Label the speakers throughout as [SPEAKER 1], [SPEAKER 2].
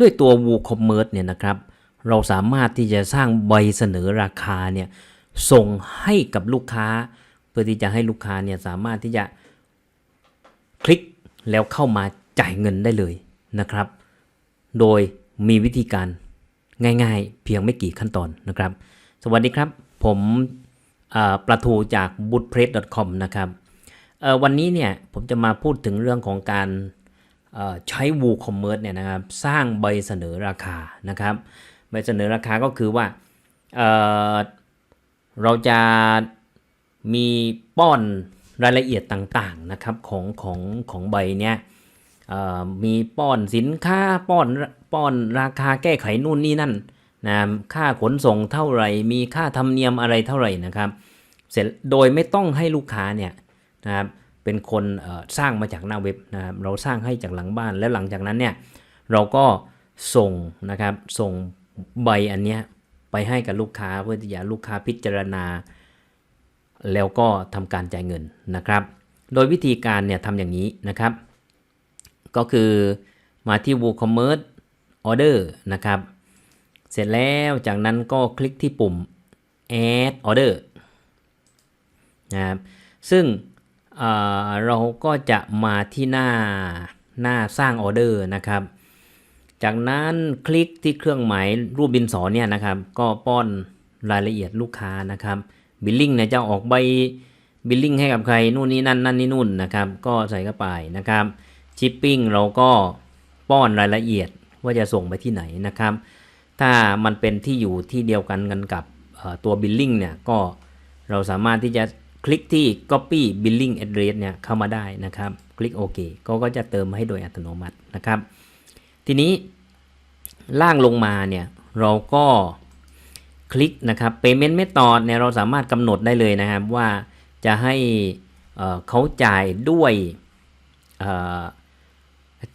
[SPEAKER 1] ด้วยตัว WooCommerce เนี่ยนะครับ เราสามารถที่จะสร้างใบเสนอราคาเนี่ยส่งให้กับลูกค้า เพื่อที่จะให้ลูกค้าเนี่ยสามารถที่จะคลิกแล้วเข้ามาจ่ายเงินได้เลยนะครับ โดยมีวิธีการง่ายๆ เพียงไม่กี่ขั้นตอนนะครับ สวัสดีครับ ผมประทูจาก b o o t p r e s s c o m นะครับวันนี้เนี่ยผมจะมาพูดถึงเรื่องของการ ใช้ WooCommerce เนี่ยนะครับสร้างใบเสนอราคานะครับใบเสนอราคาก็คือว่าเเราจะมีป้อนรายละเอียดต่างๆนะครับของของของใบเนี้ยมีป้อนสินค้าป้อนป้อนราคาแก้ไขนู่นนี่นั่นนะค่าขนส่งเท่าไหร่ มีค่าธรรมเนียมอะไรเท่าไหร่นะครับ เสร็จโดยไม่ต้องให้ลูกค้าเนี่ยนะครับ เป็นคนสร้างมาจากหน้าเว็บนะครับเราสร้างให้จากหลังบ้านแล้วหลังจากนั้นเนี่ยเราก็ส่งนะครับส่งใบอันเนี้ยไปให้กับลูกค้าเพื่อที่จะลูกค้าพิจารณา แล้วก็ทำการจ่ายเงินนะครับ โดยวิธีการเนี่ยทำอย่างนี้นะครับ ก็คือมาที่ WooCommerce Order นะครับ เสร็จแล้วจากนั้นก็คลิกที่ปุ่ม Add Order นะครับซึ่ง เเราก็จะมาที่หน้าหน้าสร้างออเดอร์นะครับ จากนั้นคลิกที่เครื่องหมายรูปดินสอเนี่ยนะครับ ก็ป้อนรายละเอียดลูกค้านะครับบิลลิ่งเนี่ยจะออกใบบิลลิ่งให้กับใครนู่นนี่นั่นนั่นนี่นู่นนะครับ ก็ใส่เข้าไปนะครับชิปปิ้งเราก็ป้อนรายละเอียดว่าจะส่งไปที่ไหนนะครับ ถ้ามันเป็นที่อยู่ที่เดียวกันกันกับตัว billing เนี่ยก็เราสามารถที่จะ คลิกที่ copy billing address เนี่ยเข้ามาได้นะครับ คลิกโอเคก็ก็จะเติมให้โดยอัตโนมัตินะครับ ทีนี้ล่างลงมาเนี่ยเราก็คลิกนะครับ payment method เนี่ยเราสามารถกำหนดได้เลยนะครับว่าจะให้เเขาจ่ายด้วย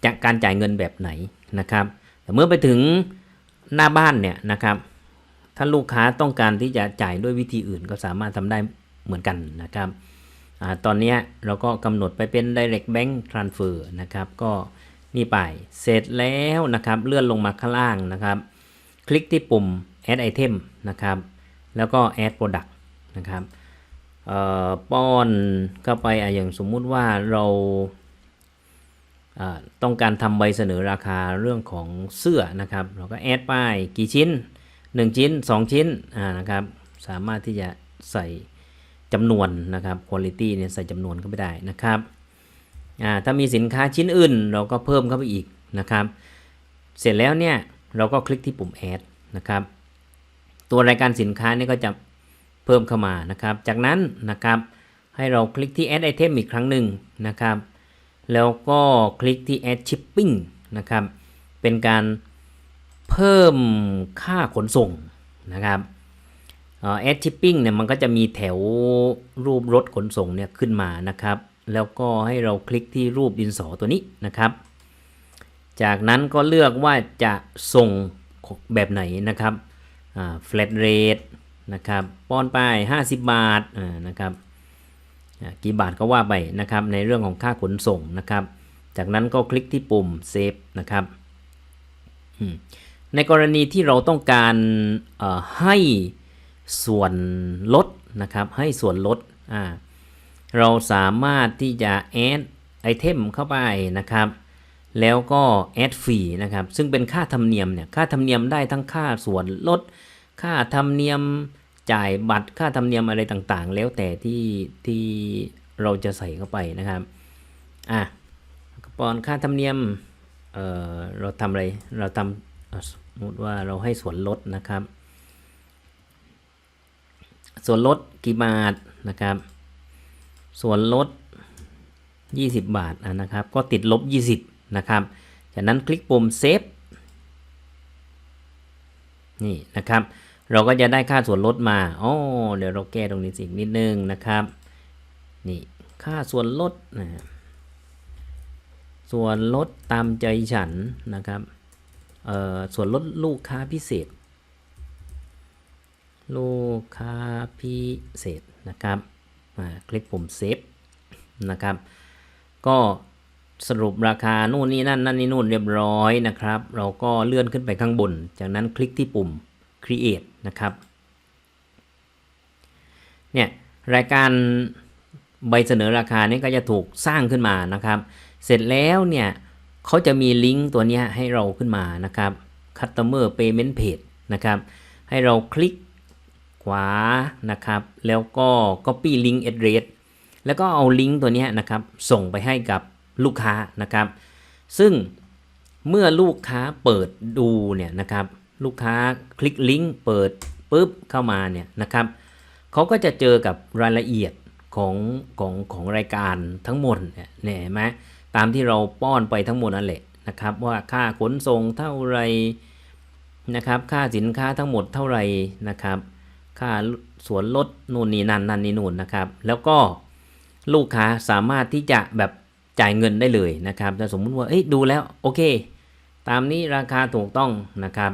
[SPEAKER 1] จากการจ่ายเงินแบบไหนนะครับแต่เมื่อไปถึงหน้าบ้านเนี่ยนะครับ ถ้าลูกค้าต้องการที่จะจ่ายด้วยวิธีอื่นก็สามารถทำได้ เหมือนกันนะครับอตอนนี้เราก็กำหนดไปเป็น direct bank transfer นะครับ ก็นี่ไปเสร็จแล้วนะครับ เลื่อนลงมาข้างล่างนะครับ คลิกที่ปุ่ม add item นะครับ แล้วก็ add product นะครับป้อนเข้าไปออย่างสมมุติว่าเราต้องการทำใบเสนอราคาเรื่องของเสื้อนะครับ เราก็แอดไปกี่ชิ้น 1 ชิ้น 2 ชิ้นนะครับ สามารถที่จะใส่ จำนวนนะครับ quality เนี่ยใส่จำนวนเข้าไปได้นะครับอ่าถ้ามีสินค้าชิ้นอื่น เราก็เพิ่มเข้าไปอีกนะครับ เสร็จแล้วเนี่ยเราก็คลิกที่ปุ่ม add นะครับ ตัวรายการสินค้าเนี่ยก็จะเพิ่มเข้ามานะครับ จากนั้นนะครับให้เราคลิกที่ add item อีกครั้งหนึ่งนะครับ แล้วก็คลิกที่ add shipping นะครับ เป็นการเพิ่มค่าขนส่งนะครับ เอ่อ add shipping เนี่ยมันก็จะมีแถวรูปรถขนส่งเนี่ยขึ้นมานะครับ แล้วก็ให้เราคลิกที่รูปดินสอตัวนี้นะครับ จากนั้นก็เลือกว่าจะส่งแบบไหนนะครับอ่า flat rate นะครับป้อนไป 50 บาทอ่านะครับกี่บาทก็ว่าไปนะครับในเรื่องของค่าขนส่งนะครับ จากนั้นก็คลิกที่ปุ่ม save นะครับในกรณีที่เราต้องการให้ ส่วนลดนะครับ ให้ส่วนลดอ่าเราสามารถที่จะ add item เข้าไปนะครับ แล้วก็ add fee นะครับ ซึ่งเป็นค่าธรรมเนียมเนี่ย ค่าธรรมเนียมได้ทั้งค่าส่วนลด ค่าธรรมเนียมจ่ายบัตร ค่าธรรมเนียมอะไรต่างๆ แล้วแต่ที่ที่เราจะใส่เข้าไปนะครับ อะปอนค่าธรรมเนียม เอ่อเราทำอะไร เราทำสมมติว่าเราให้ส่วนลดนะครับ ส่วนลดกี่บาทนะครับ ส่วนลด 20 บาทนะครับ ก็ติดลบ 20 นะครับ จากนั้นคลิกปุ่มเซฟนี่นะครับ เราก็จะได้ค่าส่วนลดมาอ๋อเดี๋ยวเราแก้ตรงนี้สินิดนึงนะครับ นี่ค่าส่วนลดนะส่วนลดตามใจฉันนะครับ เอ่อ ส่วนลดลูกค้าพิเศษ ลูกค้าพิเศษนะครับคลิกปุ่มเซฟนะครับ ก็สรุปราคานู่นนี่นั่นนั่นนี่นู่นเรียบร้อยนะครับ เราก็เลื่อนขึ้นไปข้างบน จากนั้นคลิกที่ปุ่ม create นะครับ เนี่ยรายการใบเสนอราคานี้ก็จะถูกสร้างขึ้นมานะครับ เสร็จแล้วเนี่ยเขาจะมีลิงก์ตัวนี้ให้เราขึ้นมานะครับ customer payment page นะครับ ให้เราคลิก ขวานะครับ แล้วก็ copy link address แล้วก็เอาลิงก์ตัวนี้นะครับ ส่งไปให้กับลูกค้านะครับ ซึ่งเมื่อลูกค้าเปิดดูเนี่ยนะครับ ลูกค้าคลิกลิงก์เปิดปุ๊บเข้ามาเนี่ยนะครับเขาก็จะเจอกับรายละเอียดของของของรายการทั้งหมดเนี่ยเห็นไหมตามที่เราป้อนไปทั้งหมดนั่นแหละนะครับ ว่าค่าขนส่งเท่าไรนะครับ ค่าสินค้าทั้งหมดเท่าไรนะครับ ค่าสวนลดนู่นนี่นั่นนั่นนี่นู่นนะครับ แล้วก็ลูกค้าสามารถที่จะแบบจ่ายเงินได้เลยนะครับถ้าสมมุติว่าเอ้ยดูแล้วโอเค ตามนี้ราคาถูกต้องนะครับ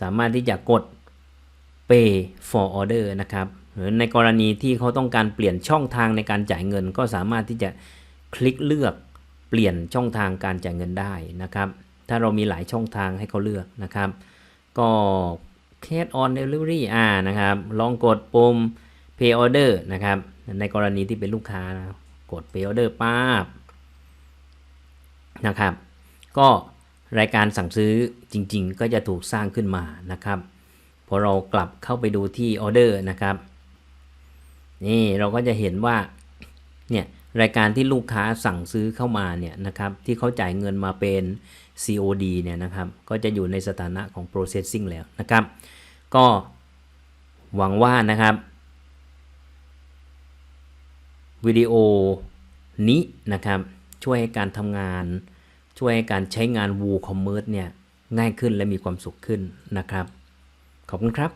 [SPEAKER 1] สามารถที่จะกด pay for order นะครับหรือในกรณีที่เขาต้องการเปลี่ยนช่องทางในการจ่ายเงิน ก็สามารถที่จะคลิกเลือกเปลี่ยนช่องทางการจ่ายเงินได้นะครับ ถ้าเรามีหลายช่องทางให้เขาเลือกนะครับ ก็ cash on delivery อ่านะครับ ลองกดปุ่ม pay order นะครับ ในกรณีที่เป็นลูกค้านะกด pay order ป้าบนะครับ ก็รายการสั่งซื้อจริง ๆ ก็จะถูกสร้างขึ้นมานะครับพอเรากลับเข้าไปดูที่ออเดอร์นะครับนี่เราก็จะเห็นว่าเนี่ยรายการที่ลูกค้าสั่งซื้อเข้ามาเนี่ยนะครับที่เขาจ่ายเงินมาเป็น COD เนี่ยนะครับก็จะอยู่ในสถานะของ processing แล้วนะครับ ก็หวังว่านะครับวิดีโอนี้นะครับ ช่วยให้การทำงาน ช่วยให้การใช้งาน WooCommerce เนี่ยง่ายขึ้นและมีความสุขขึ้นนะครับ ขอบคุณครับ